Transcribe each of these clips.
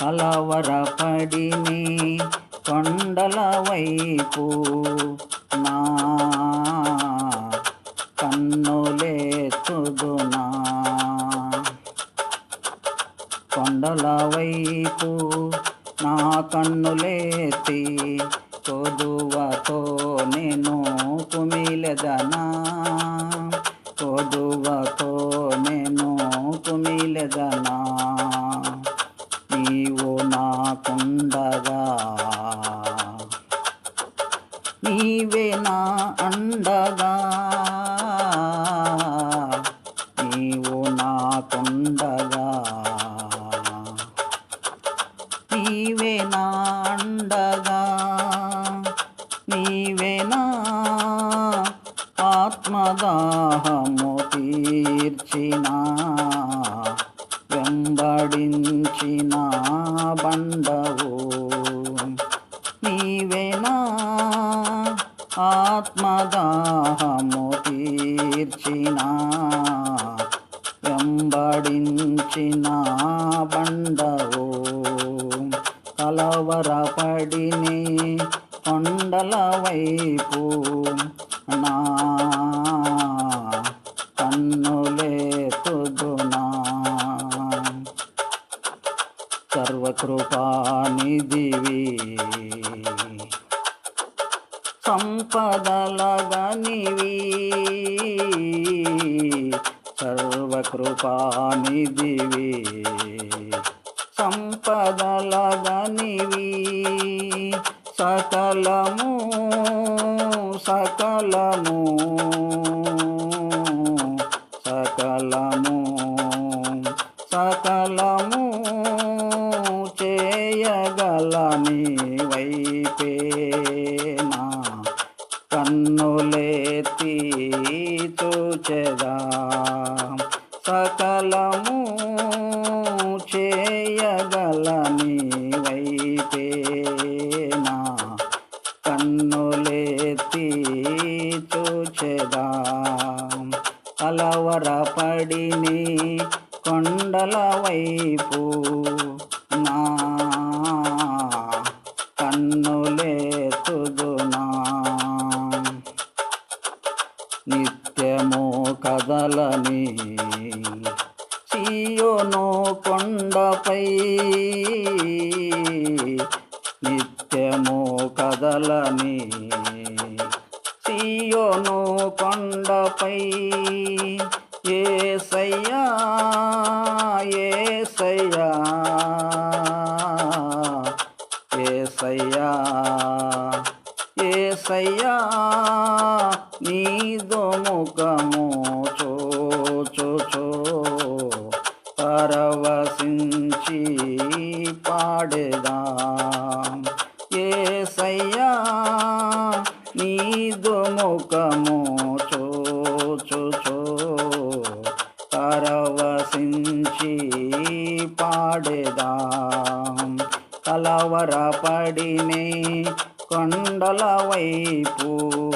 కలవరపడిని కొండల వైపు నా కన్నులేతుదునా కొండల వైపు నా కన్నులేతి కొదువతో నేను కుమిలదనా. కొదువతో అండగా నీవు నాకుండగా. నీవే నా అండగా నీవే నా ఆత్మదాహము తీర్చిన వెంబడించిన బండవు. ఆత్మదాహము తీర్చిన వెంబడించిన బండవు. కలవరపడిని కొండల వైపు నా కన్నులేతుదునా సర్వకృపానిధివి సంపదలగనివి. సర్వకృపానిధివి. సంపదలగనివి. సకలము సకలము. సకలము సకలము చేయగలని కన్నులేతి సకలము చేయగలని వైపేనా కన్నులేతి చూచెదా కలవరపడిని కొండల వైపు నిత్యము కదలని చీయోను కొండపై నిత్యము కదలని చీయోను కొండపై ఏ సయ్యా ఏ సయ్యా ఏ సయ్యా ఏ సయ్యా ముఖము చోచో పరవశించి పాడేదా. ఏ సయ్యా నీదు ముఖము చోచో పరవశించి పాడేదా. కలవరపడినే కొండల వైపు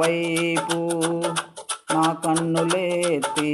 వైపు నా కన్నులేతి